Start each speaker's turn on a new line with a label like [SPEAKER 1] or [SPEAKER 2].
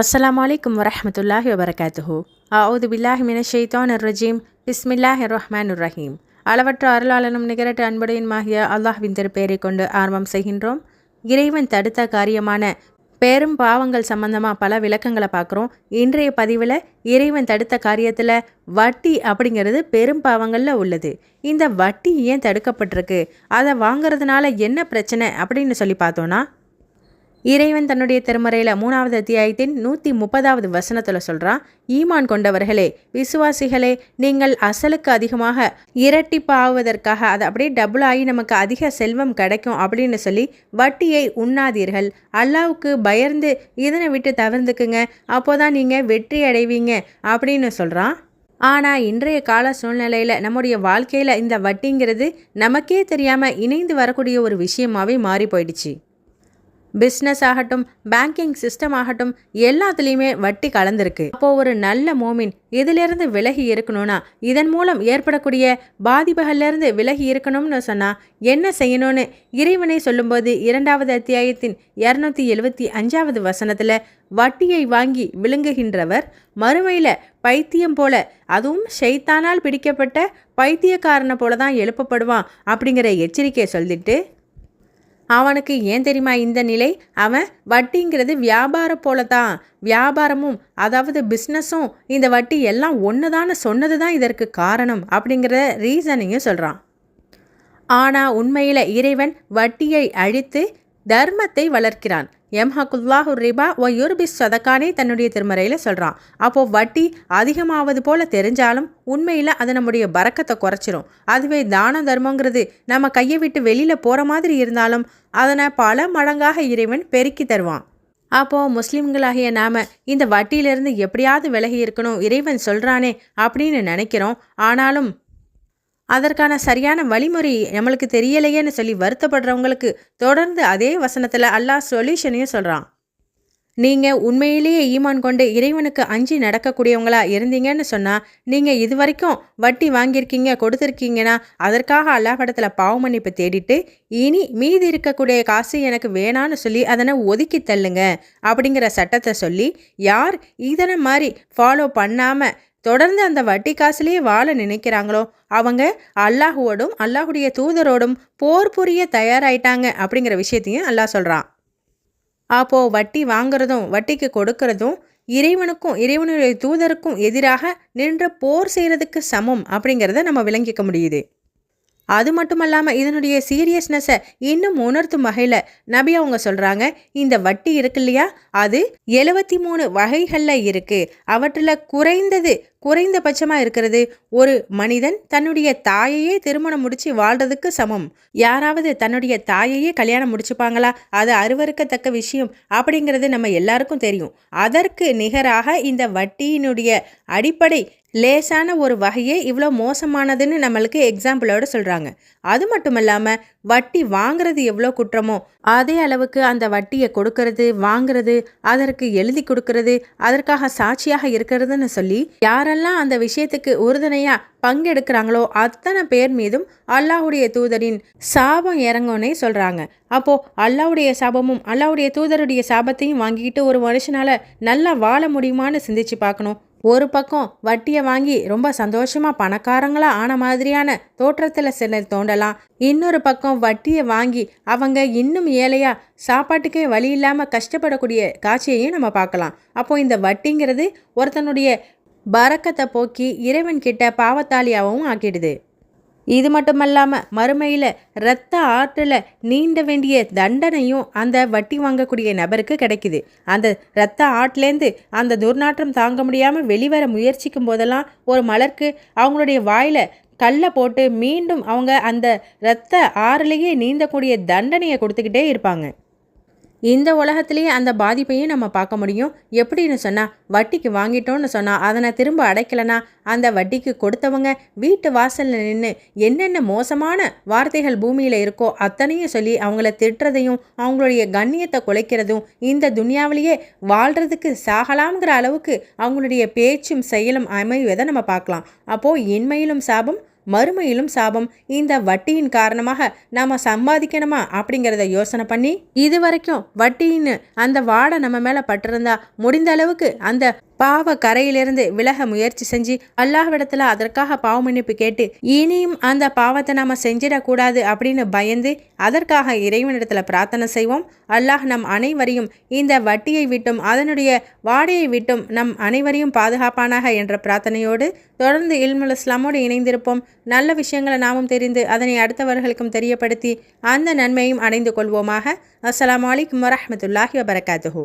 [SPEAKER 1] அஸ்லாம் வலைக்கம் வரமத்துல்லாஹி வபரகாத்துஹு அவுது பில்லாஹி மின ஷெய்தான் ரஜீம் பிஸ்மில்லாஹி ரஹ்மான் ரஹீம் அளவற்ற அருளாளனும் நிகரற்ற அன்படையுமாகிய அல்லாஹ்வின் திருப்பெயரை கொண்டு ஆரம்பம் செய்கின்றோம். இறைவன் தடுத்த காரியமான பெரும் பாவங்கள் சம்பந்தமாக பல விளக்கங்களை பார்க்குறோம். இன்றைய பதிவில் இறைவன் தடுத்த காரியத்தில் வட்டி அப்படிங்கிறது பெரும் பாவங்களில் உள்ளது. இந்த வட்டி ஏன் தடுக்கப்பட்டிருக்கு? அதை வாங்குறதுனால என்ன பிரச்சனை அப்படின்னு சொல்லி பார்த்தோன்னா இறைவன் தன்னுடைய திருமறையில் மூணாவது அத்தியாயத்தின் நூற்றி முப்பதாவது வசனத்தில் சொல்கிறான் ஈமான் கொண்டவர்களே விசுவாசிகளே நீங்கள் அசலுக்கு அதிகமாக இரட்டிப்பாவதற்காக அது அப்படியே டபுள் ஆகி நமக்கு அதிக செல்வம் கிடைக்கும் அப்படின்னு சொல்லி வட்டியை உண்ணாதீர்கள். அல்லாவுக்கு பயந்து இதனை விட்டு தவிர்த்துக்குங்க. அப்போதான் நீங்கள் வெற்றி அடைவீங்க அப்படின்னு சொல்கிறான் ஆனால் இன்றைய கால சூழ்நிலையில் நம்முடைய வாழ்க்கையில் இந்த வட்டிங்கிறது நமக்கே தெரியாமல் இணைந்து வரக்கூடிய ஒரு விஷயமாகவே மாறி போயிடுச்சு. பிஸ்னஸ் ஆகட்டும் பேங்கிங் சிஸ்டம் ஆகட்டும் எல்லாத்துலேயுமே வட்டி கலந்துருக்கு. அப்போ ஒரு நல்ல மோமின் இதிலிருந்து விலகி இருக்கணும்னா இதன் மூலம் ஏற்படக்கூடிய பாதிப்புகள்லேருந்து விலகி இருக்கணும்னு சொன்னால் என்ன செய்யணும்னு இறைவனை சொல்லும்போது இரண்டாவது அத்தியாயத்தின் இரநூத்தி எழுபத்தி அஞ்சாவது வசனத்தில் வட்டியை வாங்கி விழுங்குகின்றவர் மறுமையில் பைத்தியம் போல அதுவும் ஷைத்தானால் பிடிக்கப்பட்ட பைத்தியக்காரனை போல தான் எழுப்பப்படுவான் அப்படிங்கிற எச்சரிக்கையை சொல்லிட்டு அவனுக்கு ஏன் தெரியுமா இந்த நிலை? அவன் வட்டிங்கிறது வியாபாரம் போல தான் வியாபாரமும் அதாவது பிஸ்னஸும் இந்த வட்டி எல்லாம் ஒன்றுதான சொன்னது தான் இதற்கு காரணம் அப்படிங்கிற ரீசனையும் சொல்கிறான் ஆனால் உண்மையில் இறைவன் வட்டியை அழித்து தர்மத்தை வளர்க்கிறான். எம்ஹகுல்லாஹு ரிபா ஒ யூர்பிஸ் சதக்கானே தன்னுடைய திருமறையில் சொல்கிறான் அப்போது வட்டி அதிகமாவது போல் தெரிஞ்சாலும் உண்மையில் அது நம்முடைய பறக்கத்தை குறைச்சிரும். அதுவே தான தர்மங்கிறது. நம்ம கையை விட்டு வெளியில் போகிற மாதிரி இருந்தாலும் அதனை பல மடங்காக இறைவன் பெருக்கி தருவான். அப்போது முஸ்லீம்களாகிய நாம் இந்த வட்டியிலிருந்து எப்படியாவது விலகி இருக்கணும் இறைவன் சொல்கிறானே அப்படின்னு நினைக்கிறோம். ஆனாலும் அதற்கான சரியான வழிமுறை நம்மளுக்கு தெரியலையேன்னு சொல்லி வருத்தப்படுறவங்களுக்கு தொடர்ந்து அதே வசனத்தில் அல்லாஹ் சொல்யூஷனையும் சொல்கிறான் நீங்கள் உண்மையிலேயே ஈமான் கொண்டு இறைவனுக்கு அஞ்சு நடக்கக்கூடியவங்களா இருந்தீங்கன்னு சொன்னால் நீங்கள் இது வரைக்கும் வட்டி வாங்கியிருக்கீங்க கொடுத்துருக்கீங்கன்னா அதற்காக அல்லாஹிடத்தில் பாவமன்னிப்பு தேடிட்டு இனி மீதி இருக்கக்கூடிய காசு எனக்கு வேணான்னு சொல்லி அதனை ஒதுக்கி தள்ளுங்க அப்படிங்கிற சட்டத்தை சொல்லி யார் இதனை மாதிரி ஃபாலோ பண்ணாமல் தொடர்ந்து அந்த வட்டி காசுலேயே வாழ நினைக்கிறாங்களோ? அவங்க அல்லாஹுவோடும் அல்லாஹுடைய தூதரோடும் போர் புரிய தயாராயிட்டாங்க அப்படிங்கிற விஷயத்தையும் அல்லாஹ் சொல்கிறான் அப்போது வட்டி வாங்குறதும் வட்டிக்கு கொடுக்கறதும் இறைவனுக்கும் இறைவனுடைய தூதருக்கும் எதிராக நின்று போர் செய்கிறதுக்கு சமம் அப்படிங்கிறத நம்ம விளங்கிக்க முடியுது. அது மட்டும் இல்லாமல் இதனுடைய சீரியஸ்னஸை இன்னும் உணர்த்தும் வகையில் நபி அவங்க சொல்கிறாங்க இந்த வட்டி இருக்கு இல்லையா? அது எழுபத்தி மூணு வகைகளில் இருக்குது அவற்றில் குறைந்தது குறைந்தபட்சமாக இருக்கிறது. ஒரு மனிதன் தன்னுடைய தாயையே திருமணம் முடித்து வாழ்கிறதுக்கு சமம். யாராவது தன்னுடைய தாயையே கல்யாணம் முடிச்சுப்பாங்களா? அது அருவறுக்கத்தக்க விஷயம் அப்படிங்கிறது நம்ம எல்லாருக்கும் தெரியும். அதற்கு நிகராக இந்த வட்டியினுடைய அடிப்படை லேசான ஒரு வகையே இவ்வளோ மோசமானதுன்னு நம்மளுக்கு எக்ஸாம்பிளோடு சொல்கிறாங்க அது மட்டும் இல்லாமல் வட்டி வாங்குறது எவ்வளோ குற்றமோ அதே அளவுக்கு அந்த வட்டியை கொடுக்கறது வாங்குறது அதற்கு எழுதி கொடுக்கறது அதற்காக சாட்சியாக இருக்கிறதுன்னு சொல்லி யாரெல்லாம் அந்த விஷயத்துக்கு உறுதுணையாக பங்கெடுக்கிறாங்களோ அத்தனை பேர் மீதும் அல்லாஹுடைய தூதரின் சாபம் இறங்கும்னே சொல்கிறாங்க அப்போது அல்லாவுடைய சாபமும் அல்லாவுடைய தூதருடைய சாபத்தையும் வாங்கிக்கிட்டு ஒரு மனுஷனால் நல்லா வாழ முடியுமான்னு சிந்திச்சு பார்க்கணும். ஒரு பக்கம் வட்டியை வாங்கி ரொம்ப சந்தோஷமாக பணக்காரங்களாக ஆன மாதிரியான தோற்றத்தில் சிலர் தோண்டலாம். இன்னொரு பக்கம் வட்டியை வாங்கி அவங்க இன்னும் ஏழையாக சாப்பாட்டுக்கே வழி இல்லாமல் கஷ்டப்படக்கூடிய காட்சியையும் நம்ம பார்க்கலாம். அப்போது இந்த வட்டிங்கிறது ஒருத்தனுடைய பறக்கத்தை போக்கி இறைவன் கிட்ட பாவத்தாளியாகவும் ஆக்கிடுது. இது மட்டுமல்லாமல் மறுமையில் இரத்த ஆற்றில் நீண்ட வேண்டிய தண்டனையும் அந்த வட்டி வாங்கக்கூடிய நபருக்கு கிடைக்குது. அந்த இரத்த ஆட்டிலேருந்து அந்த துர்நாற்றம் தாங்க முடியாமல் வெளிவர முயற்சிக்கும் போதெல்லாம் ஒரு மலருக்கு அவங்களுடைய வாயில் கல்லை போட்டு மீண்டும் அவங்க அந்த இரத்த ஆறுலேயே நீந்தக்கூடிய தண்டனையை கொடுத்துக்கிட்டே இருப்பாங்க. இந்த உலகத்திலேயே அந்த பாதிப்பையும் நம்ம பார்க்க முடியும். எப்படின்னு சொன்னால் வட்டிக்கு வாங்கிட்டோன்னு சொன்னால் அதனை திரும்ப அடைக்கலைன்னா அந்த வட்டிக்கு கொடுத்தவங்க வீட்டு வாசலில் நின்று என்னென்ன மோசமான வார்த்தைகள் பூமியில் இருக்கோ அத்தனையும் சொல்லி அவங்கள திட்டுறதையும் அவங்களுடைய கண்ணியத்தை குலைக்கிறதும் இந்த துனியாவிலேயே வாழ்கிறதுக்கு சாகலாம்ங்கிற அளவுக்கு அவங்களுடைய பேச்சும் செயலும் அமைவதை நம்ம பார்க்கலாம். அப்போது இன்மையிலும் சாபம் மறுமையிலும் சாபம் இந்த வட்டியின் காரணமாக நாம் சம்பாதிக்கணுமா அப்படிங்கிறத யோசனை பண்ணி இது வரைக்கும் வட்டின்னு அந்த வாடை நம்ம மேலே பட்டிருந்தா முடிந்த அளவுக்கு அந்த பாவ கரையிலிருந்து விலக முயற்சி செஞ்சு அல்லாஹ்விடத்துல அதற்காக பாவ மன்னிப்பு கேட்டு இனியும் அந்த பாவத்தை நாம செஞ்சிடக்கூடாது அப்படின்னு பயந்து அதற்காக இறைவனிடத்துல பிரார்த்தனை செய்வோம். அல்லாஹ் நம் அனைவரையும் இந்த வட்டியை விட்டும் அதனுடைய வாடையை விட்டும் நம் அனைவரையும் பாதுகாப்பானாக என்ற பிரார்த்தனையோடு தொடர்ந்து இல்முல் இஸ்லாமோடு இணைந்திருப்போம். நல்ல விஷயங்களை நாமும் தெரிந்து அதனை அடுத்தவர்களுக்கும் தெரியப்படுத்தி அந்த நன்மையும் அடைந்து கொள்வோமாக. அஸ்லாம் வலைக்கம் வரமத்துல்லாஹி வபரகாத்துஹூ.